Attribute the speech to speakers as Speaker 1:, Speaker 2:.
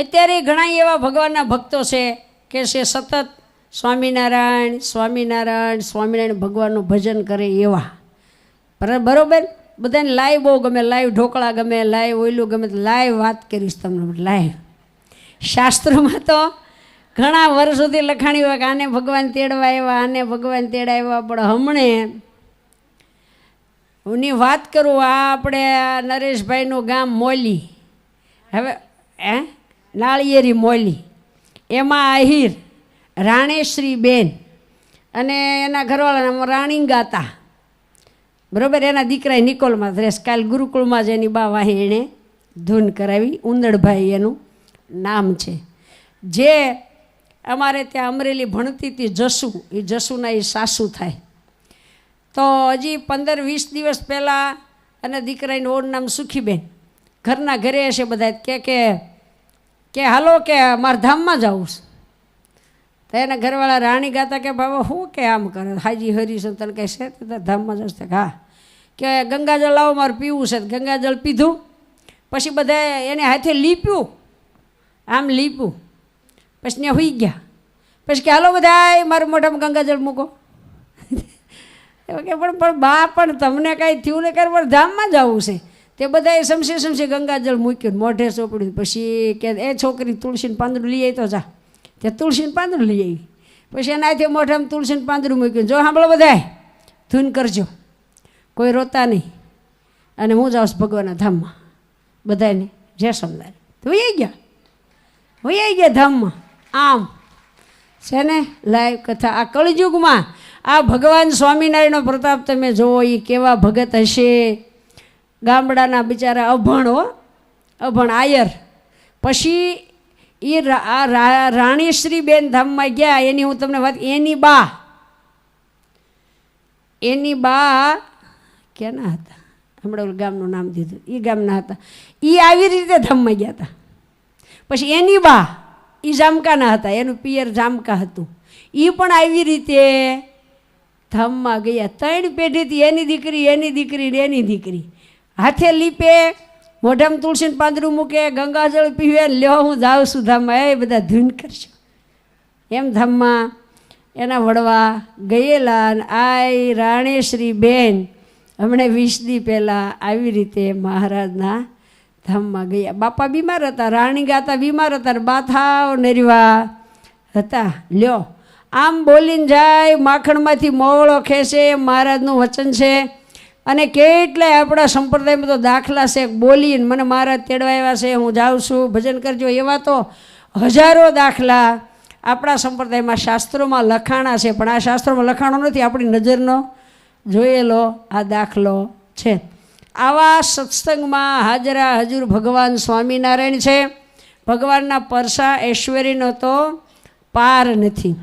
Speaker 1: અત્યારે ઘણા એવા ભગવાનના ભક્તો છે કે છે સતત સ્વામિનારાયણ સ્વામિનારાયણ સ્વામિનારાયણ ભગવાનનું ભજન કરે એવા. બરાબર? બધાને લાઈવ બહુ ગમે લાઈવ ઢોકળા ગમે લાઈવ ઓયલું ગમે લાઈવ વાત કરીશ તમને લાઈવ શાસ્ત્રોમાં તો ઘણા વર્ષ સુધી લખાણી હોય કે આને ભગવાન તેડવા આવ્યા, આને ભગવાન તેડાવ્યા પણ હમણે હુંની વાત કરું, આ આપણે નરેશભાઈનું ગામ મોલી. હવે, હે? નાળિયેરી મોલી એમાં આહિર રાણેશ્રી બેન અને એના ઘરવાળાના રાણી ગાતા. બરાબર? એના દીકરાએ નિકોલમાં રેસ કાલ ગુરુકુળમાં જ એની બા વાહી એણે ધૂન કરાવી. ઉંદડભાઈ એનું નામ છે. જે અમારે ત્યાં અમરેલી ભણતી હતી જસુ. એ જસુના એ સાસુ થાય. તો હજી પંદર વીસ દિવસ પહેલાં અને દીકરાનું ઓર નામ સુખીબેન. ઘરના ઘરે હશે બધા કે કે કે હાલો કે મારે ધામમાં જવું છે. તો એના ઘરવાળા રાણી ગાતા કે, બાબા શું કે આમ કરે? હાજી હરીશન તને કહે છે? તો ધામમાં જશે. હા. કે, ગંગાજળ લાવો, મારે પીવું છે. ગંગાજળ પીધું. પછી બધા એને હાથે લીપ્યું. આમ લીપ્યું. પછી ત્યાં હોઈ ગયા. પછી કે, હાલો બધા મારું મોઢામાં ગંગાજળ મૂકો. એવું કે, પણ બા, પણ તમને કાંઈ થયું ને કરે પણ ધામમાં જવું છે. તે બધાએ સમસે સમસે ગંગાજળ મૂક્યું મોઢે ચોપડ્યું પછી કે એ છોકરી તુલસીને પાંદડું લઈ આવી તો જા. તે તુલસીને પાંદડું લઈ આવી પછી એના એનાથી મોઢામાં તુલસીને પાંદડું મૂક્યું. જો સાંભળો બધાએ, ધૂન કરજો. કોઈ રોતા નહીં. અને હું જાઉં ભગવાનના ધામમાં. બધાને જય સમદાર હોઈ ગયા. વહી ગયા ધામમાં. આમ. છે ને લાઈવ કથા. આ કળયુગમાં આ ભગવાન સ્વામિનારાયણનો પ્રતાપ તમે જોવો એ કેવા ભગત હશે. ગામડાના બિચારા અભણ અભણ આયર. પછી એ રા- આ રા- રાણીશ્રી બેન ધામમાં ગયા, એની હું તમને વાત, એની બા એની બા ક્યાંના હતા? હમણાં ગામનું નામ દીધું. એ ગામના હતા. એ આવી રીતે ધામમાં ગયા હતા. પછી એની બા એ જામકાના હતા, એનું પિયર જામકા હતું. એ પણ આવી રીતે ધામમાં ગયા. ત્રણ પેઢીથી એની દીકરી એની દીકરી ને એની દીકરી. હાથે લીપે, મોઢામાં તુલસીને પાંદડું મૂકે ગંગાજળ પીવે, લ્યો, હું જાઉં છું ધામમાં. એ બધા ધૂન કરજો. એમ ધામમાં એના વડવા ગયેલા આય રાણેશ્રી બેન હમણે વીસ દી પહેલાં આવી રીતે મહારાજના ધામમાં ગયા. બાપા બીમાર હતા, રાણી ગાતા બીમાર હતા ને બાથાવ નરવા હતા. લ્યો, આમ બોલીને જાય, માખણમાંથી મોવળો ખેંચે, મહારાજનું વચન છે. અને કેટલાય આપણા સંપ્રદાયમાં તો દાખલા છે બોલીને મને મારા તેડવા આવ્યા છે, હું જાઉં છું, ભજન કરજો, એવા તો હજારો દાખલા આપણા સંપ્રદાયમાં શાસ્ત્રોમાં લખાણા છે, પણ આ શાસ્ત્રોમાં લખાણો નથી, આપણી નજરનો જોયેલો આ દાખલો છે. આવા સત્સંગમાં હાજરા હજુર ભગવાન સ્વામિનારાયણ છે, ભગવાનના પરસા ઐશ્વર્યનો તો પાર નથી.